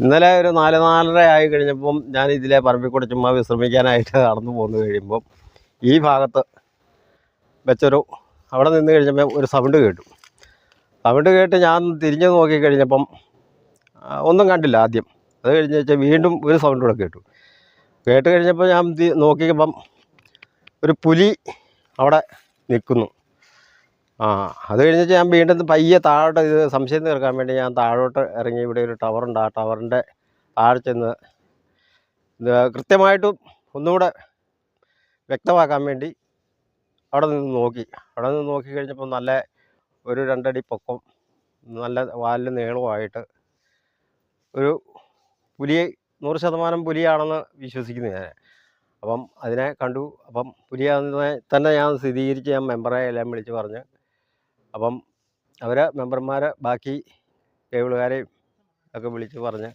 ഇന്നലെ ഒരു നാല് നാലര ആയി കഴിഞ്ഞപ്പം ഞാൻ ഇതിലെ പറമ്പിൽ കൂടെ ചുമ്മാ വിശ്രമിക്കാനായിട്ട് നടന്നു പോന്നു കഴിയുമ്പം ഈ ഭാഗത്ത് വെച്ചൊരു അവിടെ നിന്ന് കഴിഞ്ഞപ്പോൾ ഒരു സൗണ്ട് കേട്ടു. സൗണ്ട് കേട്ട് ഞാൻ തിരിഞ്ഞു നോക്കി കഴിഞ്ഞപ്പം ഒന്നും കണ്ടില്ല ആദ്യം. അത് കഴിഞ്ഞ് വെച്ചാൽ വീണ്ടും ഒരു സൗണ്ട് കൂടെ കേട്ടു. കേട്ട് കഴിഞ്ഞപ്പോൾ ഞാൻ നോക്കിയപ്പം ഒരു പുലി അവിടെ നിൽക്കുന്നു. ആ അത് കഴിഞ്ഞിട്ട് ഞാൻ വീണ്ടും പയ്യെ താഴോട്ട് ഇത് സംശയം തീർക്കാൻ വേണ്ടി ഞാൻ താഴോട്ട് ഇറങ്ങി ഇവിടെ ഒരു ടവറുണ്ട്. ആ ടവറിന്റെ താഴെ ചെന്ന് കൃത്യമായിട്ടും ഒന്നുകൂടെ വ്യക്തമാക്കാൻ വേണ്ടി അവിടെ നിന്ന് നോക്കി. അവിടെ നിന്ന് നോക്കി കഴിഞ്ഞപ്പോൾ നല്ല ഒരു രണ്ടടി പൊക്കം നല്ല വാലിന് നീളമായിട്ട് ഒരു പുലി നൂറ് ശതമാനം പുലിയാണെന്ന് വിശ്വസിക്കുന്നു ഞാൻ. അപ്പം അതിനെ കണ്ടു. അപ്പം പുലിയാണെന്ന് തന്നെ ഞാൻ സ്ഥിരീകരിച്ച് ഞാൻ മെമ്പറെ എല്ലാം വിളിച്ച് പറഞ്ഞ് അപ്പം അവരെ മെമ്പർമാരെ ബാക്കി കേബിളുകാരെയും ഒക്കെ വിളിച്ച് പറഞ്ഞ്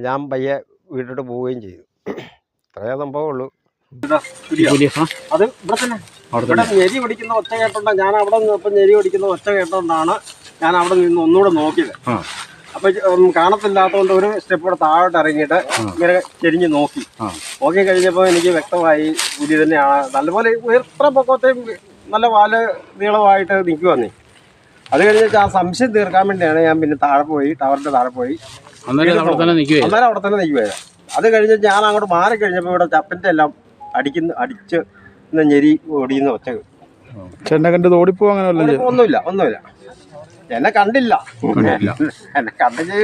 ഞാൻ പയ്യെ വീട്ടിലോട്ട് പോവുകയും ചെയ്തു. ഇത്രയേ സംഭവമുള്ളൂ. അത് ഇവിടെ തന്നെ. ഇവിടെ ഞെരി പിടിക്കുന്ന ഒച്ച കേട്ടോണ്ട് ഞാൻ അവിടെ നിന്ന് ഇപ്പം ഞെരി പിടിക്കുന്ന ഒച്ച കേട്ടോണ്ടാണ് ഞാൻ അവിടെ നിന്ന് ഒന്നുകൂടെ നോക്കിയത്. ആ. അപ്പൊ കാണത്തില്ലാത്തോണ്ട് കാണത്തില്ലാത്തതുകൊണ്ട് ഒരു സ്റ്റെപ്പ് കൂടെ താഴോട്ട് ഇറങ്ങിയിട്ട് ഇങ്ങനെ ചെരിഞ്ഞ് നോക്കി. നോക്കി കഴിഞ്ഞപ്പോൾ എനിക്ക് വ്യക്തമായി പുലി തന്നെയാണ്. നല്ലപോലെ എത്ര പൊക്കത്തെയും നല്ല വാൽ നീളമായിട്ട് നിൽക്കുവന്നേ അത് കഴിഞ്ഞിട്ട് ആ സംശയം തീർക്കാൻ വേണ്ടിയാണ് ഞാൻ പിന്നെ താഴെ പോയി ടവറിന്റെ താഴെ പോയി. അന്നേരം അവിടെ തന്നെ നിൽക്കുവാ നിൽക്കുവായിരുന്നു. അത് കഴിഞ്ഞ് ഞാൻ അങ്ങോട്ട് മാറി കഴിഞ്ഞപ്പോൾ ഇവിടെ ചപ്പന്റെ എല്ലാം അടിക്കുന്ന അടിച്ച് ഇന്ന് ഞെരി ഓടിയുന്ന ഒച്ച ചെന്നെ കണ്ടത് കണ്ട് ഓടിപ്പോ അങ്ങനെ ഒന്നുമില്ല ഒന്നുമില്ല. എന്നെ കണ്ടില്ല. എന്നെ കണ്ടെങ്കിൽ